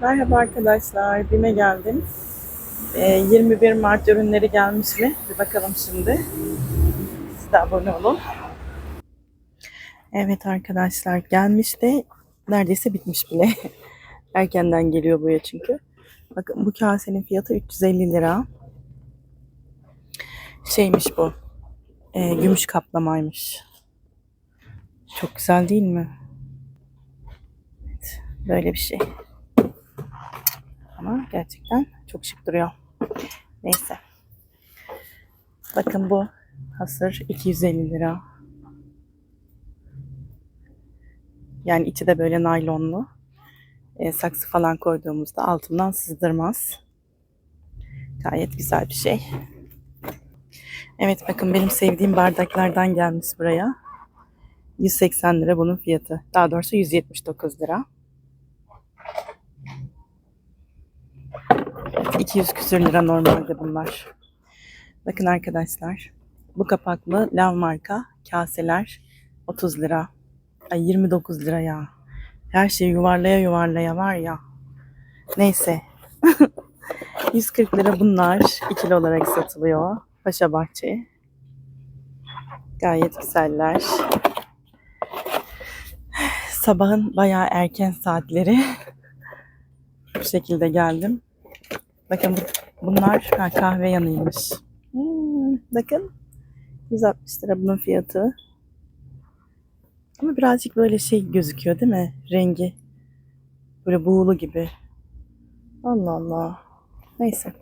Merhaba arkadaşlar, BİM'e geldim. Ee, 21 Mart ürünleri gelmiş mi? Bir bakalım şimdi. Siz de abone olun. Evet arkadaşlar, gelmiş de neredeyse bitmiş bile. Erkenden geliyor buraya çünkü. Bakın bu kasenin fiyatı 350 lira. Şeymiş bu, e, gümüş kaplamaymış. Çok güzel değil mi? Evet, böyle bir şey. Ama gerçekten çok şık duruyor. Neyse. Bakın bu hasır 250 lira. Yani içi de böyle naylonlu. E, saksı falan koyduğumuzda altından sızdırmaz. Gayet güzel bir şey. Evet bakın benim sevdiğim bardaklardan gelmiş buraya. 180 lira bunun fiyatı. Daha doğrusu 179 lira. 200 küsür lira normalde bunlar. Bakın arkadaşlar. Bu kapaklı lav marka kaseler 30 lira. Ay 29 lira ya. Her şey yuvarlaya yuvarlaya var ya. Neyse. 140 lira bunlar. ikili olarak satılıyor. Paşa Bahçe. Gayet güzeller. Sabahın bayağı erken saatleri. Bu şekilde geldim. Bakın bu- bunlar ha, kahve yanıymış. Hmm, bakın 160 lira bunun fiyatı. Ama birazcık böyle şey gözüküyor değil mi? Rengi. Böyle buğulu gibi. Allah Allah. Neyse.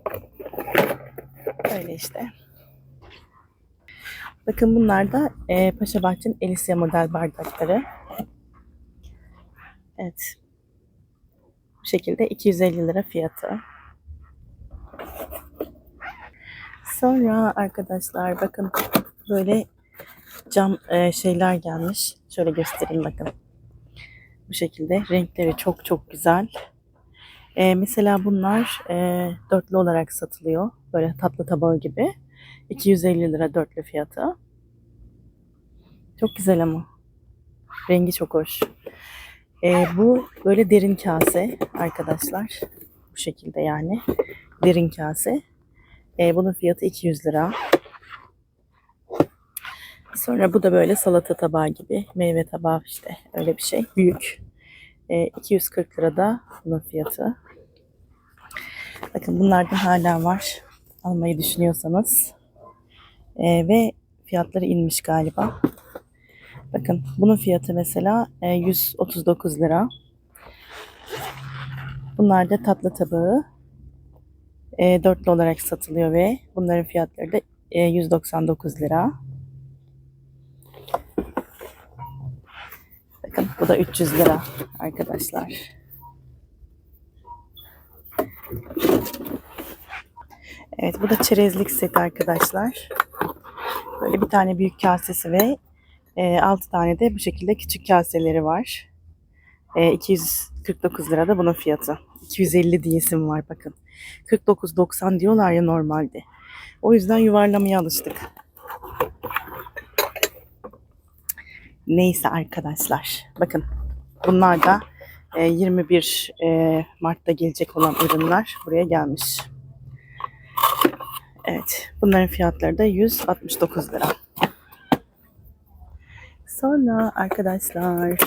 Öyle işte. Bakın bunlar da e, Paşa Bahçe'nin Elisya model bardakları. Evet. Bu şekilde 250 lira fiyatı. Sonra arkadaşlar bakın böyle cam e, şeyler gelmiş. Şöyle göstereyim bakın. Bu şekilde renkleri çok çok güzel. E, mesela bunlar e, dörtlü olarak satılıyor. Böyle tatlı tabağı gibi. 250 lira dörtlü fiyatı. Çok güzel ama. Rengi çok hoş. E, bu böyle derin kase arkadaşlar. Bu şekilde yani. Derin kase. E, bunun fiyatı 200 lira. Sonra bu da böyle salata tabağı gibi. Meyve tabağı işte öyle bir şey. Büyük. E, 240 lira da bunun fiyatı. Bakın bunlardan hala var. Almayı düşünüyorsanız. E, ve fiyatları inmiş galiba. Bakın bunun fiyatı mesela e, 139 lira. Bunlar da tatlı tabağı. E, dörtlü olarak satılıyor ve bunların fiyatları da e, 199 lira. Bakın bu da 300 lira arkadaşlar. Evet bu da çerezlik set arkadaşlar. Böyle bir tane büyük kasesi ve e, 6 tane de bu şekilde küçük kaseleri var. E, 249 lira da bunun fiyatı. 250 diyesim var bakın. 49.90 diyorlar ya normalde. O yüzden yuvarlamaya alıştık. Neyse arkadaşlar. Bakın bunlar da e, 21 e, Mart'ta gelecek olan ürünler buraya gelmiş. Evet. Bunların fiyatları da 169 lira. Sonra arkadaşlar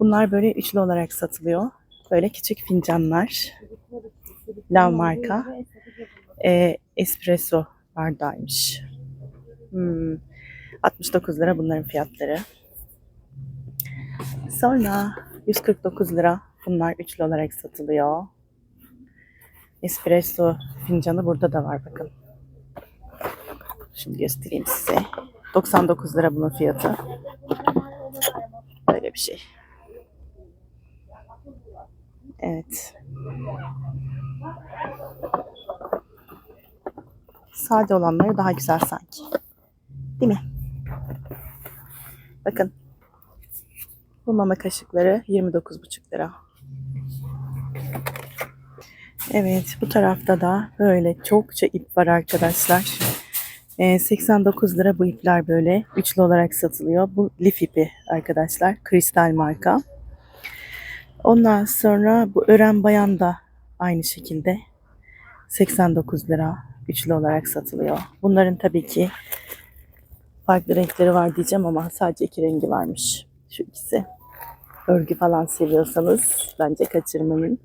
bunlar böyle üçlü olarak satılıyor. Böyle küçük fincanlar. Lav marka. E, espresso bardağıymış. Hmm. 69 lira bunların fiyatları. Sonra 149 lira bunlar üçlü olarak satılıyor. Espresso fincanı burada da var bakın. Şimdi göstereyim size. 99 lira bunun fiyatı. Böyle bir şey. Evet. Sade olanları daha güzel sanki. Değil mi? Bakın. Bu mama kaşıkları 29,5 lira. Evet bu tarafta da böyle çokça ip var arkadaşlar. Ee, 89 lira bu ipler böyle üçlü olarak satılıyor. Bu lif ipi arkadaşlar. Kristal marka. Ondan sonra bu ören bayan da aynı şekilde 89 lira üçlü olarak satılıyor. Bunların tabii ki farklı renkleri var diyeceğim ama sadece iki rengi varmış. Şu ikisi. Örgü falan seviyorsanız bence kaçırmayın.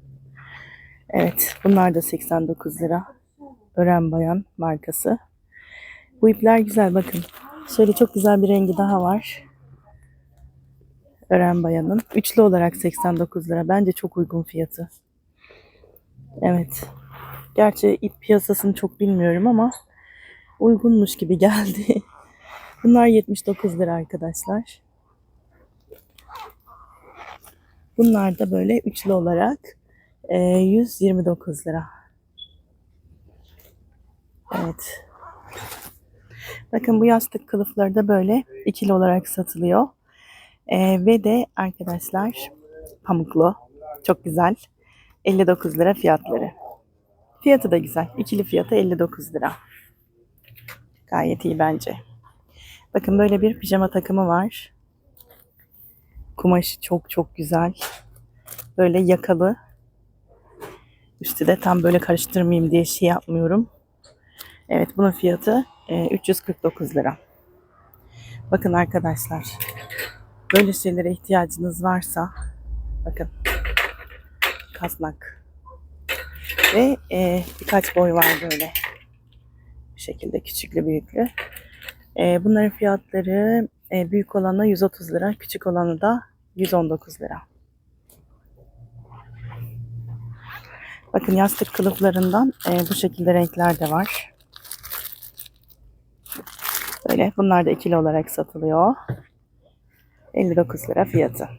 Evet bunlar da 89 lira. Ören Bayan markası. Bu ipler güzel bakın. Şöyle çok güzel bir rengi daha var. Ören Bayan'ın. Üçlü olarak 89 lira. Bence çok uygun fiyatı. Evet. Gerçi ip piyasasını çok bilmiyorum ama uygunmuş gibi geldi. Bunlar 79 lira arkadaşlar. Bunlar da böyle üçlü olarak e, 129 lira. Evet. Bakın bu yastık kılıfları da böyle ikili olarak satılıyor. E, ve de arkadaşlar pamuklu. Çok güzel. 59 lira fiyatları. Fiyatı da güzel. İkili fiyatı 59 lira. Gayet iyi bence. Bakın böyle bir pijama takımı var. Kumaşı çok çok güzel. Böyle yakalı. Üstü de tam böyle karıştırmayayım diye şey yapmıyorum. Evet bunun fiyatı e, 349 lira. Bakın arkadaşlar. Böyle şeylere ihtiyacınız varsa bakın kasnak ve e, birkaç boy var böyle bu şekilde küçüklü büyüklü. E, bunların fiyatları e, büyük olanı 130 lira, küçük olanı da 119 lira. Bakın yastık kılıflarından e, bu şekilde renkler de var. Böyle bunlar da ikili olarak satılıyor. 59 lira fiyatı.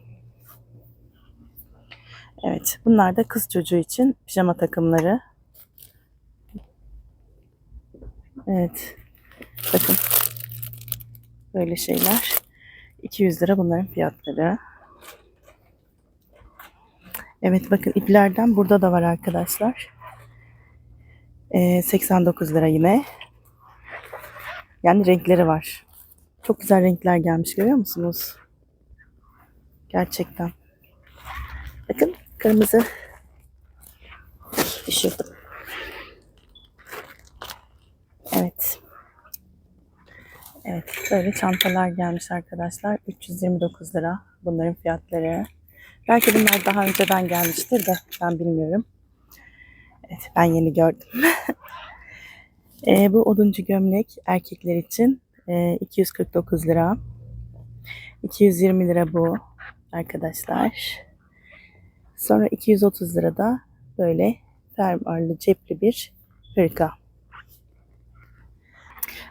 Evet, bunlar da kız çocuğu için pijama takımları. Evet. Bakın. Böyle şeyler. 200 lira bunların fiyatları. Evet bakın iplerden burada da var arkadaşlar. Ee, 89 lira yine. Yani renkleri var. Çok güzel renkler gelmiş görüyor musunuz? Gerçekten. Bakın kırmızı. Düşürdüm. Evet. Evet, böyle çantalar gelmiş arkadaşlar. 329 lira bunların fiyatları. Belki bunlar daha önceden gelmiştir de ben bilmiyorum. Evet, ben yeni gördüm. e, bu oduncu gömlek erkekler için e, 249 lira. 220 lira bu arkadaşlar. Sonra 230 lira da böyle fermuarlı cepli bir hırka.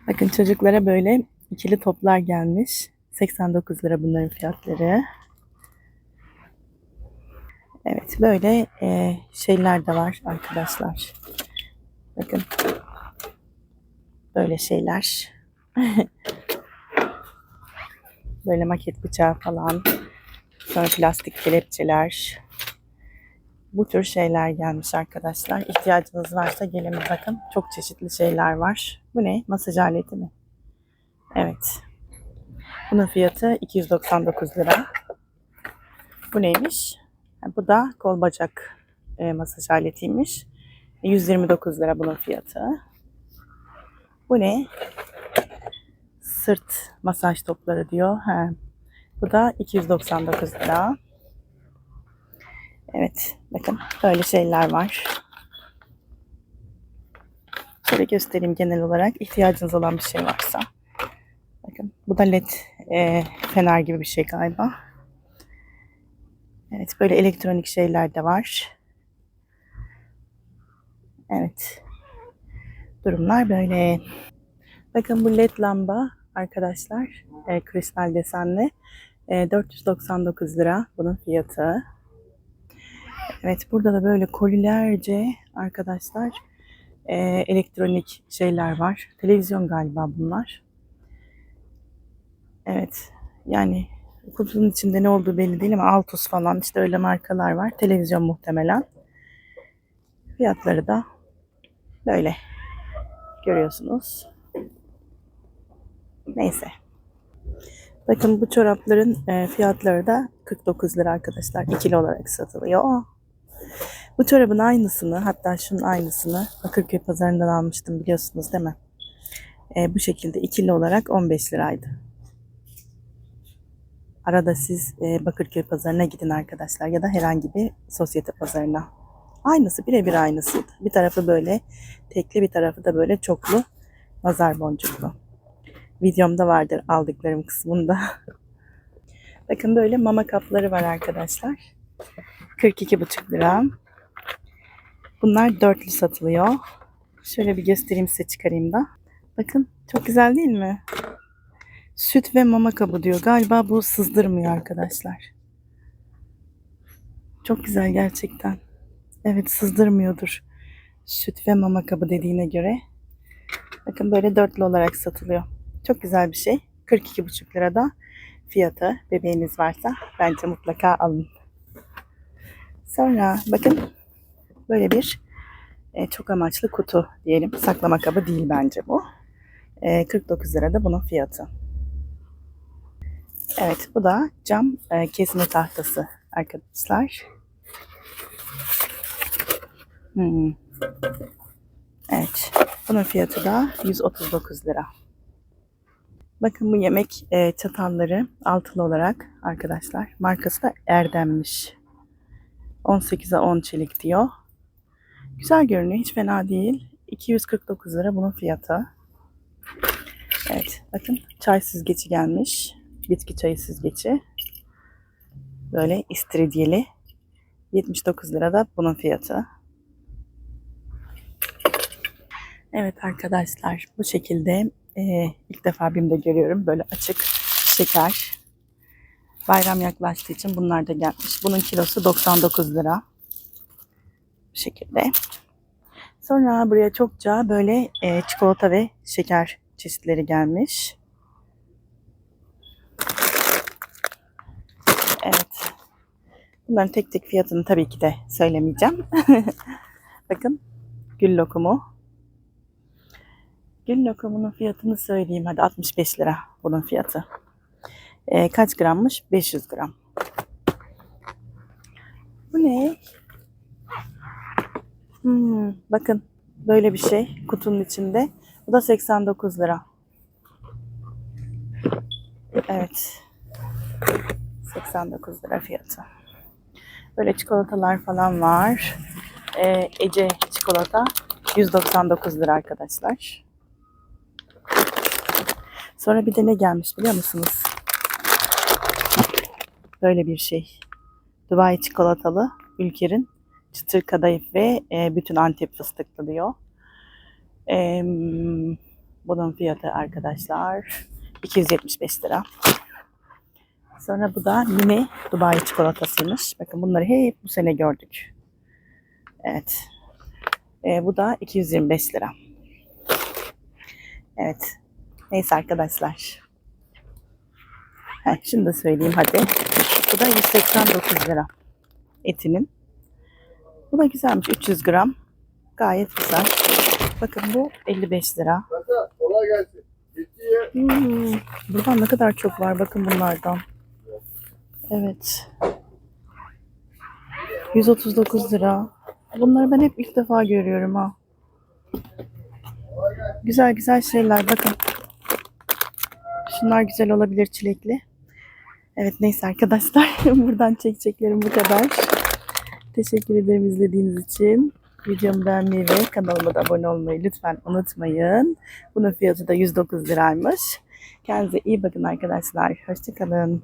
Bakın çocuklara böyle ikili toplar gelmiş. 89 lira bunların fiyatları. Evet böyle e, şeyler de var arkadaşlar. Bakın. Böyle şeyler. böyle maket bıçağı falan. Sonra plastik kelepçeler. Bu tür şeyler gelmiş arkadaşlar. İhtiyacınız varsa gelin bakın. Çok çeşitli şeyler var. Bu ne? Masaj aleti mi? Evet. Bunun fiyatı 299 lira. Bu neymiş? Bu da kol bacak e, masaj aletiymiş. 129 lira bunun fiyatı. Bu ne? Sırt masaj topları diyor. Ha. Bu da 299 lira. Evet, bakın böyle şeyler var. Şöyle göstereyim genel olarak ihtiyacınız olan bir şey varsa. Bakın bu da led e, fener gibi bir şey galiba. Evet, böyle elektronik şeyler de var. Evet. Durumlar böyle. Bakın bu led lamba arkadaşlar. E, kristal desenli. E, 499 lira bunun fiyatı. Evet burada da böyle kolilerce arkadaşlar e, elektronik şeyler var. Televizyon galiba bunlar. Evet yani kutunun içinde ne olduğu belli değil ama Altus falan işte öyle markalar var. Televizyon muhtemelen. Fiyatları da böyle görüyorsunuz. Neyse. Bakın bu çorapların e, fiyatları da 149 lira arkadaşlar. İkili olarak satılıyor. Bu çorabın aynısını hatta şunun aynısını Bakırköy pazarından almıştım biliyorsunuz değil mi? Ee, bu şekilde ikili olarak 15 liraydı. Arada siz e, Bakırköy pazarına gidin arkadaşlar ya da herhangi bir sosyete pazarına. Aynısı birebir aynısıydı. Bir tarafı böyle tekli bir tarafı da böyle çoklu nazar boncuklu. Videomda vardır aldıklarım kısmında. Bakın böyle mama kapları var arkadaşlar. 42,5 lira. Bunlar dörtlü satılıyor. Şöyle bir göstereyim size çıkarayım da. Bakın çok güzel değil mi? Süt ve mama kabı diyor. Galiba bu sızdırmıyor arkadaşlar. Çok güzel gerçekten. Evet sızdırmıyordur. Süt ve mama kabı dediğine göre. Bakın böyle dörtlü olarak satılıyor. Çok güzel bir şey. 42,5 lirada fiyatı. Bebeğiniz varsa bence mutlaka alın. Sonra bakın böyle bir e, çok amaçlı kutu diyelim. Saklama kabı değil bence bu. E, 49 lirada bunun fiyatı. Evet bu da cam e, kesme tahtası arkadaşlar. Hmm. Evet. Bunun fiyatı da 139 lira. Bakın bu yemek e, çatalları altılı olarak arkadaşlar. Markası da Erdem'miş. 18'e 10 çelik diyor. Güzel görünüyor. Hiç fena değil. 249 lira bunun fiyatı. Evet. Bakın çay süzgeci gelmiş. Bitki çayı süzgeci. Böyle istiridyeli. 79 lira da bunun fiyatı. Evet arkadaşlar bu şekilde e, ilk defa BİM'de görüyorum böyle açık şeker. Bayram yaklaştığı için bunlar da gelmiş. Bunun kilosu 99 lira. Bu şekilde. Sonra buraya çokça böyle e, çikolata ve şeker çeşitleri gelmiş. Evet. Bunların tek tek fiyatını tabii ki de söylemeyeceğim. Bakın gül lokumu. Gül lokumunun fiyatını söyleyeyim. Hadi 65 lira bunun fiyatı. Ee, kaç grammış? 500 gram. Bu ne? Hmm, bakın böyle bir şey kutunun içinde. Bu da 89 lira. Evet. 89 lira fiyatı. Böyle çikolatalar falan var. Ee, Ece çikolata 199 lira arkadaşlar. Sonra bir de ne gelmiş biliyor musunuz? Böyle bir şey. Dubai çikolatalı Ülker'in çıtır kadayıf ve e, bütün Antep fıstıklı diyor. E, bunun fiyatı arkadaşlar 275 lira. Sonra bu da mini Dubai çikolatasıymış. Bakın bunları hep bu sene gördük. Evet. E, bu da 225 lira. Evet. Neyse arkadaşlar. Heh, şunu da söyleyeyim hadi. Bu da 189 lira etinin. Bu da güzelmiş. 300 gram. Gayet güzel. Bakın bu 55 lira. Kolay gelsin. Hmm, buradan ne kadar çok var bakın bunlardan. Evet. 139 lira. Bunları ben hep ilk defa görüyorum ha. Güzel güzel şeyler bakın. Şunlar güzel olabilir çilekli. Evet neyse arkadaşlar buradan çekeceklerim bu kadar. Teşekkür ederim izlediğiniz için. Videomu beğenmeyi ve kanalıma da abone olmayı lütfen unutmayın. Bunun fiyatı da 109 liraymış. Kendinize iyi bakın arkadaşlar. Hoşçakalın.